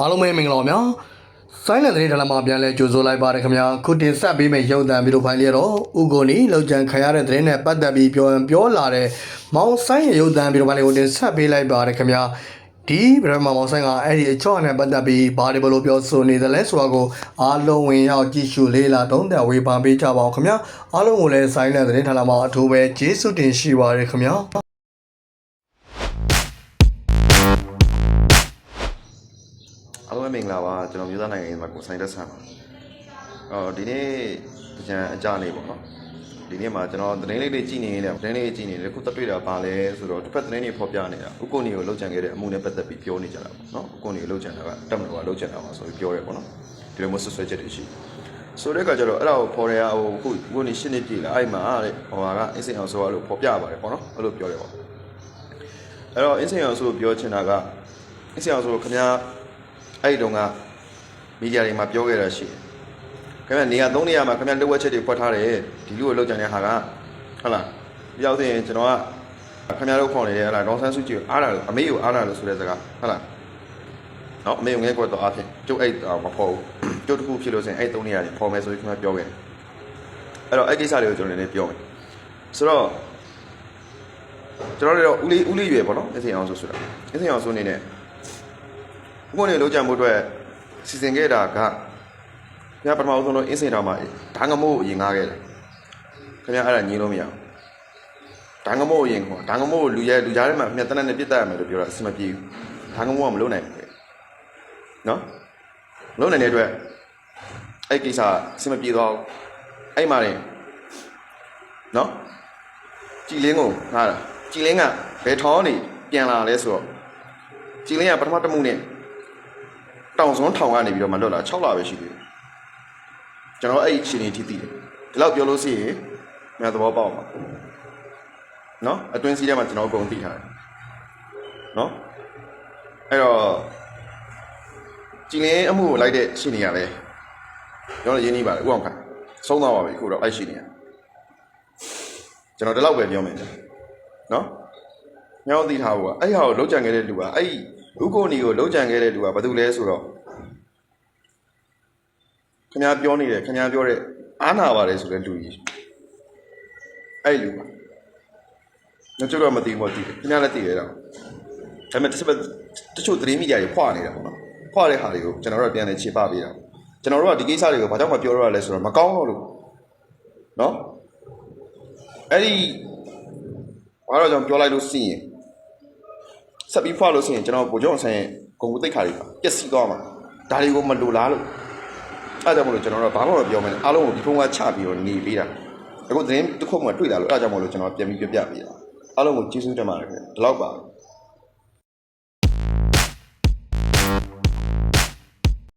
အားလုံးပဲမင်္ဂလာပါဗျာဆိုင်းလန်သတင်းဌာနမှာပြန်လဲကြိုဆိုလိုက်ပါရခင်ဗျာခုတင်ဆက်ပေးမယ့်ရုပ်သံဗီဒီယိုဖိုင်လေးတော့ဥကိုနီလောက်ကျန်ခံရတဲ့သတင်းနဲ့ပတ်သက်ပြီးပြောရင်ပြောလာတဲ့မောင်ဆိုင်ရဲ့ရုပ်သံဗီဒီယိုဖိုင်လေးကိုတင်ဆက်ပေးလိုက်ပါရခင်ဗျာဒီဗရမမောင်ဆိုင်ကအဲ့ဒီအချော့နဲ့ပတ်သက်ပြီးဘာတွေဘလို့ပြောဆိုနေသလဲဆိုတာကိုအားလုံးဝင်ရောက်ကြည့်ရှုလေးလာတုံးတဲ့ဝေဖန်ပေးကြပါအောင်ခင်ဗျာအားလုံးကိုလည်းဆိုင်းလန်သတင်းဌာနမှာအထူးပဲကျေးဇူးတင်ရှိပါရခင်ဗျာ မင်္ဂလာပါကျွန်တော်မျိုးသားနိုင်ငံရေးမှာကိုဆိုင်တက်ဆန်ပါအော်ဒီနေ့ကြံအကြနေပေါ့နော်ဒီနေ့မှာကျွန်တော်သတင်းလေးတွေကြည့်နေနေတယ်သတင်းလေးကြည့်နေတယ်ခုတက်တွေ့တာပါလဲဆိုတော့တစ်ဖက်သတင်းတွေဖော်ပြနေတာဥက္ကုဏီကိုလှုပ်ကြံခဲ့တဲ့အမှုနဲ့ပတ်သက်ပြီးပြောနေကြတာပေါ့နော်ဥက္ကုဏီကိုလှုပ်ကြံတာကတက်မလို့ကလှုပ်ကြံတာပါဆိုပြီးပြောရဲပေါ့နော်ဒီလိုမျိုးဆွဆွဲချက်တွေရှိဆိုတဲ့ကကြတော့အဲ့ဒါကိုဖော်ရရဟိုခုဥက္ကုဏီရှင်းနေပြီလားအဲ့မှာတဲ့ဟိုဟာကအင်းစင်အောင်ဆိုရလို့ဖော်ပြပါတယ်ပေါ့နော်အဲ့လိုပြောတယ်ပေါ့အဲ့တော့အင်းစင်အောင်ဆိုလို့ပြောချင်တာကအင်းစင်အောင်ဆိုလို့ခင်ဗျား အဲ့ဒီတုန်းကမီဒီယာတွေမှာပြောခဲ့တာရှိတယ်။ခင်ဗျနေရာ၃နေရာမှာခင်ဗျလက်ဝက်ချက်တွေဖွက်ထားတယ်ဒီလူကိုလောက်ကြတဲ့ဟာကဟုတ်လားဒီရောက်ရင်ကျွန်တော်ကခင်ဗျားတို့ခေါ်နေတယ်ဟုတ်လားဒေါန်ဆန်းစုကြည်ကိုအားလာလို့အမေကိုအားလာလို့ဆိုတဲ့စကားဟုတ်လားနော်အမေကိုငဲကွက်တော့အားဖြင့်ကျုပ်အဲ့မဖော်ဘူးကျုပ်တခုဖြစ်လို့ဆိုရင်အဲ့၃နေရာတွေဖော်မယ်ဆိုပြီးခင်ဗျပြောခဲ့တယ်အဲ့တော့အဲ့ကိစ္စတွေကိုကျွန်တော်လည်းပြောမယ်ဆိုတော့ကျွန်တော်တို့ဦးလေးဦးလေးရွယ်ပေါ့နော်အစင်အောင်ဆိုဆိုတာအစင်အောင်ဆိုနေနဲ့ ဥပဒေလုံးကြံမှုအတွက်စီစဉ်ခဲ့တာကခင်ဗျာပထမဆုံးတော့အင်းစင်တော်မှာဓာငမိုးကိုအရင်ငားခဲ့တယ်ခင်ဗျာအဲ့ဒါညင်းလို့မရဘူးဓာငမိုးကိုအရင်ခေါ်ဓာငမိုးကိုလူရဲလူကြားထဲမှာခင်ဗျာတနက်နဲ့ပြစ်တတ်ရမယ်လို့ပြောတာအဆင်မပြေဘူးဓာငမိုးကမလုပ်နိုင်ဘူးနော်မလုပ်နိုင်တဲ့အတွက်အဲ့ကိစ္စအဆင်မပြေတော့အဲ့မှာနေနော်ကြည်လင်းကိုငားတာကြည်လင်းကဘယ်ထောင်းနေပြန်လာလဲဆိုတော့ကြည်လင်းကပထမတစ်မှုနဲ့ တောင်စွန်းထောင်ကနေပြီးတော့မှလွတ်လာ6လပဲရှိသေးတယ်ကျွန်တော်အဲ့ဒီအခြေအနေထိသိတယ်ဒီလောက်ပြောလို့ရှိရင်မြတ်သဘောပေါက်မှာနော်အတွင်းစီးထဲမှာကျွန်တော်အကုန်သိထားတယ်နော်အဲ့တော့ကြည်လင်းအမှုကိုလိုက်တဲ့ရှိနေရလဲကျွန်တော်ရင်းနှီးပါတယ်ဥအောင်ခိုင်ဆုံးသွားပါပြီခုတော့လိုက်ရှိနေရကျွန်တော်ဒီလောက်ပဲပြောမယ်ကြာနော်ညောင်းသိထားဖို့ကအဲ့ဒီဟာကိုလုံးကြံခဲ့တဲ့လူကအဲ့ဒီဥက္ကိုနီကိုလုံးကြံခဲ့တဲ့လူကဘာတူလဲဆိုတော့ ခင်ဗျားပြောနေတယ်ခင်ဗျားပြောတဲ့အားနာပါတယ်ဆိုတဲ့လူကြီးအဲ့လူပါကျွန်တော်တော့မသိဘူးမသိတယ်ခင်ဗျားလည်းသိရတော့ဒါပေမဲ့တစ်ချက်တချို့သတင်းမီဒီယာတွေဖွာနေတာပေါ့နော်ဖွာတဲ့ဟာတွေကိုကျွန်တော်တို့ကပြန်လဲခြေပပေးတာကျွန်တော်တို့ကဒီကိစ္စတွေကိုဘာကြောင့်မပြောရလဲဆိုတော့မကောင်းတော့လို့နော်အဲ့ဒီဘာလို့ကြောင့်ပြောလိုက်လို့စီရင်ဆက်ပြီးဖွာလို့စီရင်ကျွန်တော်ဗိုလ်ချုပ်အောင်ဆန်းရဲ့ဂုံကူသိက္ခာတွေပျက်စီးသွားမှာဒါတွေကိုမလိုလားလို့ အဲ့ဒါကြောင့်မလို့ကျွန်တော်တို့ဘာမှမပြောမနဲ့အားလုံးကိုဒီဖုန်းကချပြီးတော့နေပေးတာအခုသတင်းတစ်ခုမှတွေ့လာလို့အဲ့ဒါကြောင့်မလို့ကျွန်တော်ပြန်ပြီးပြပြပေးတာအားလုံးကိုကျေးဇူးတင်ပါတယ်ခင်ဗျဒီလောက်ပါ